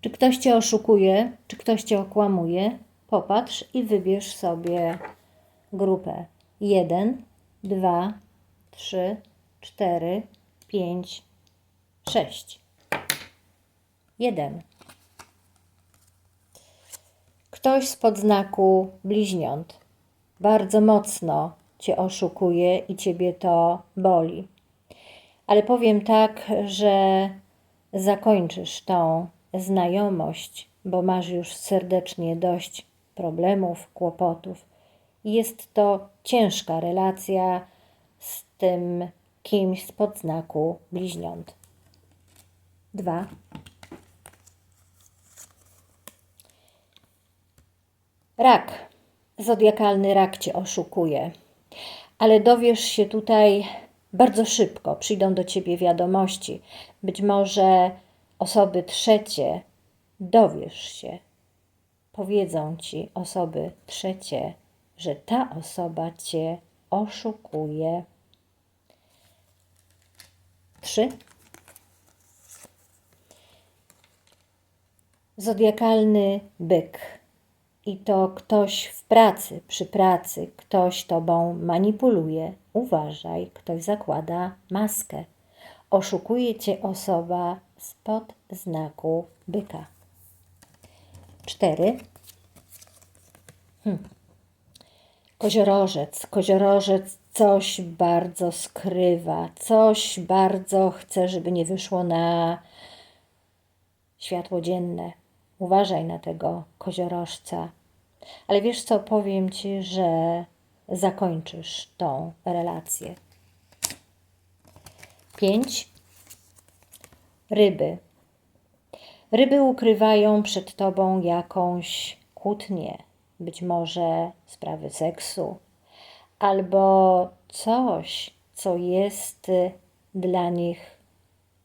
Czy ktoś cię oszukuje, czy ktoś cię okłamuje? Popatrz i wybierz sobie grupę. 1, 2, 3, 4, 5, 6. 1. Ktoś z podznaku bliźniąt bardzo mocno cię oszukuje i ciebie to boli. Ale powiem tak, że zakończysz tą znajomość, bo masz już serdecznie dość problemów, kłopotów. Jest to ciężka relacja z tym kimś z podznaku bliźniąt. Dwa. Rak. Zodiakalny rak cię oszukuje. Ale dowiesz się tutaj bardzo szybko. Przyjdą do ciebie wiadomości. Być może osoby trzecie dowiesz się. Powiedzą ci osoby trzecie, że ta osoba cię oszukuje. Trzy. Zodiakalny byk. I to ktoś w pracy, przy pracy, ktoś tobą manipuluje. Uważaj, ktoś zakłada maskę. Oszukuje cię osoba spod znaku byka. Cztery. Hmm. Koziorożec. Koziorożec coś bardzo skrywa, coś bardzo chce, żeby nie wyszło na światło dzienne. Uważaj na tego koziorożca. Ale wiesz co, powiem ci, że zakończysz tą relację. Pięć. Ryby. Ryby ukrywają przed tobą jakąś kłótnię, być może sprawy seksu, albo coś, co jest dla nich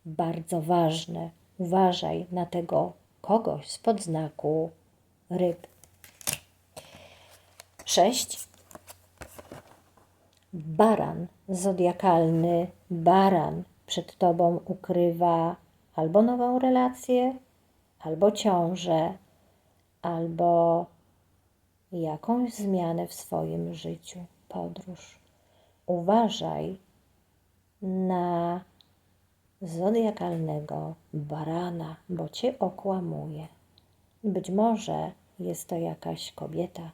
bardzo ważne. Uważaj na tego kogoś spod znaku ryb. Sześć. Baran, zodiakalny baran przed tobą ukrywa albo nową relację, albo ciążę, albo jakąś zmianę w swoim życiu, podróż. Uważaj na zodiakalnego barana, bo cię okłamuje. Być może jest to jakaś kobieta,